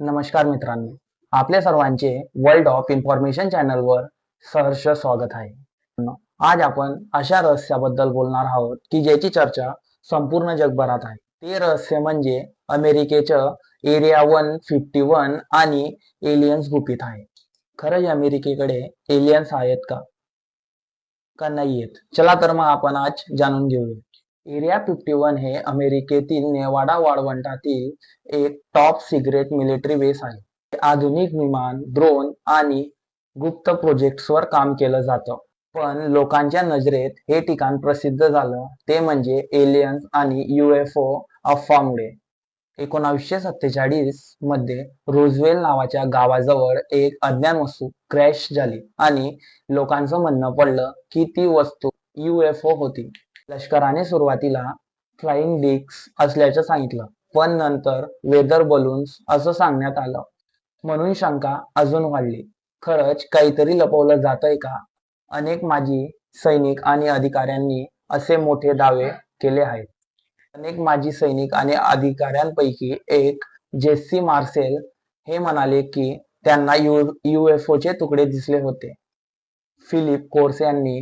नमस्कार मित्रांनो आपल्या सर्वांचे वर्ल्ड ऑफ इन्फॉर्मेशन चॅनलवर सहर्ष स्वागत आहे. आज आपण अशा रहस्याबद्दल बोलणार आहोत की ज्याची चर्चा संपूर्ण जगभरात आहे. ते रहस्य म्हणजे अमेरिकेचं एरिया वन फिफ्टी वन आणि एलियन्स गुपित आहे. खरंच अमेरिकेकडे एलियन्स आहेत का? का नाही आहेत चला तर मग आपण आज जाणून घेऊया. एरिया फिफ्टी वन हे अमेरिकेतील नेवाडा वाळवंटातील एक टॉप सिक्रेट मिलिटरी बेस आहे. आधुनिक विमान ड्रोन आणि गुप्त प्रोजेक्ट्सवर काम केलं जातं. पण लोकांच्या नजरेत हे ठिकाण प्रसिद्ध झालं ते म्हणजे एलियन्स आणि युएफओ अफवामुळे. एकोणावीसशे सत्तेचाळीसमध्ये रोजवेल नावाच्या गावाजवळ एक अज्ञान वस्तू क्रॅश झाली आणि लोकांचं म्हणणं पडलं की ती वस्तू युएफओ होती. लष्कराने सुरुवातीला फ्लाइंग डिक्स असल्याचं सांगितलं. पण नंतर वेदर बलून्स असं सांगण्यात आलं. म्हणून शंका अजून वाढली. खरंच काहीतरी लपवलं जातंय का? अनेक माजी सैनिक आणि अधिकाऱ्यांनी असे मोठे दावे केले आहेत. अनेक माजी सैनिक आणि अधिकाऱ्यांपैकी एक जेस्सी मार्सेल हे म्हणाले की त्यांना यु चे तुकडे दिसले होते. फिलिप कोर्स यांनी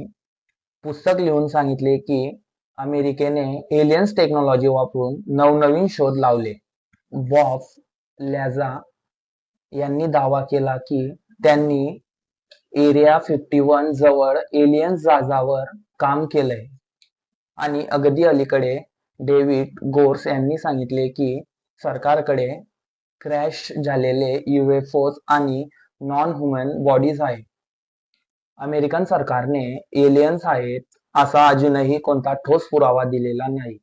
पुस्तक लिहून सांगितले की अमेरिकेने एलियन्स टेक्नॉलॉजी वापरून नवनवीन शोध लावले. बॉफ लॅझा यांनी दावा केला की त्यांनी एरिया फिफ्टी वन जवळ एलियन्स जहाजावर काम केलंय. आणि अगदी अलीकडे डेव्हिड गोर्स यांनी सांगितले की सरकारकडे क्रॅश झालेले युएफओज आणि नॉन ह्युमन बॉडीज आहेत. अमेरिकन सरकारने एलियन्स आहेत असा अजूनही कोणता ठोस पुरावा दिलेला नाही.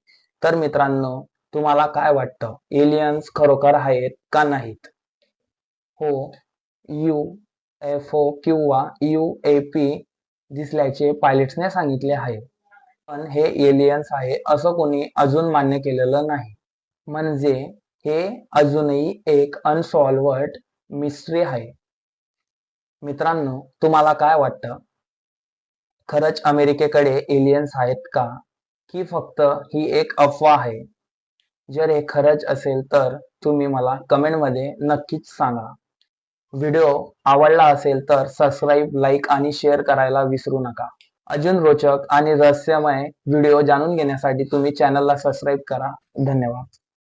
तर मित्रांनो तुम्हाला काय वाटतं? एलियन्स खरोखर आहेत का नाहीत? हो यू एफ ओ किंवा यू ए पी दिसल्याचे पायलट्सने सांगितले आहे. पण हे एलियन्स आहे असं कोणी अजून मान्य केलेलं नाही. म्हणजे हे अजूनही एक अनसॉल्वर्ड मिस्ट्री आहे. मित्रांनो तुम्हाला काय वाटतं? खरंच अमेरिकेकडे एलियन्स आहेत का? की फक्त ही एक अफवा आहे? जर हे खरंच असेल तर तुम्ही मला कमेंटमध्ये नक्कीच सांगा. व्हिडिओ आवडला असेल तर सबस्क्राईब लाईक आणि शेअर करायला विसरू नका. अजून रोचक आणि रहस्यमय व्हिडिओ जाणून घेण्यासाठी तुम्ही चॅनलला सबस्क्राईब करा. धन्यवाद.